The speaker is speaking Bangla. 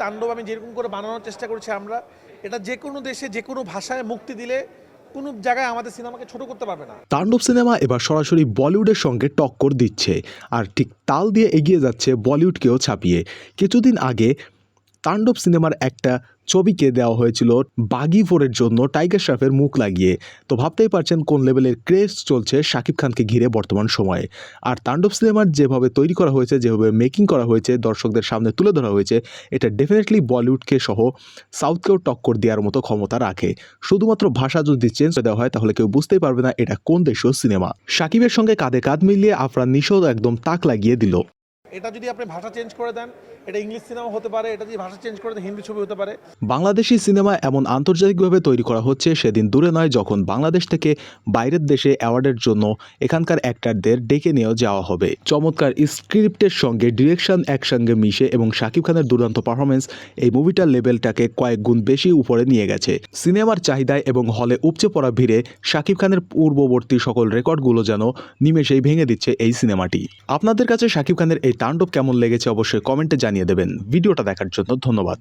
তাণ্ডব আমি যেরকম করে বানানোর চেষ্টা করছি আমরা, এটা যে কোনো দেশে, যে কোনো ভাষায় মুক্তি দিলে কোনো জায়গায় আমাদের সিনেমাকে ছোট করতে পারবে না। তাণ্ডব সিনেমা এবার সরাসরি বলিউডের সঙ্গে টক্কর দিচ্ছে আর ঠিক তাল দিয়ে এগিয়ে যাচ্ছে বলিউডকেও ছাপিয়ে। কিছুদিন আগে তাণ্ডব সিনেমার একটা ছবিকে দেওয়া হয়েছিল বাগি ফোরের জন্য টাইগার শ্রফের মুখ লাগিয়ে। তো ভাবতেই পারছেন কোন লেভেলের ক্রেজ চলছে শাকিব খানকে ঘিরে বর্তমান সময়ে। আর তাণ্ডব সিনেমার যেভাবে তৈরি করা হয়েছে, যেভাবে মেকিং করা হয়েছে, দর্শকদের সামনে তুলে ধরা হয়েছে, এটা ডেফিনেটলি বলিউডকে সহ সাউথকেও টক্কর দেওয়ার মতো ক্ষমতা রাখে। শুধুমাত্র ভাষা যদি চেঞ্জ দেওয়া হয়, তাহলে কেউ বুঝতেই পারবে না এটা কোন দেশীয় সিনেমা। সাকিবের সঙ্গে কাঁধে কাঁধ মিলিয়ে আফরান নিশোদ একদম তাক লাগিয়ে দিল। এটা যদি আপনি ভাষা চেঞ্জ করে দেন, এটা ইংলিশ সিনেমা হতে পারে, এটা যদি ভাষা চেঞ্জ করে দেন, হিন্দি ছবি হতে পারে। বাংলাদেশি সিনেমা এমন আন্তর্জাতিকভাবে তৈরি করা হচ্ছে সেদিন দূরে নয় যখন বাংলাদেশ থেকে বাইরের দেশে অ্যাওয়ার্ডের জন্য এখানকার অ্যাক্টারদের ডেকে নিয়েও যাওয়া হবে। চমৎকার স্ক্রিপ্টের সঙ্গে ডিরেকশন একসঙ্গে মিশে এবং শাকিব খানের দুর্দান্ত পারফরমেন্স এই মুভিটার লেভেলটাকে কয়েক গুণ বেশি উপরে নিয়ে গেছে। সিনেমার চাহিদায় এবং হলে উপচে পড়া ভিড়ে শাকিব খানের পূর্ববর্তী সকল রেকর্ডগুলো যেন নিমেষেই ভেঙে দিচ্ছে এই সিনেমাটি আপনাদের কাছে শাকিব খানের এই তাণ্ডব কেমন লেগেছে অবশ্যই কমেন্টে জানিয়ে দেবেন। ভিডিওটা দেখার জন্য ধন্যবাদ।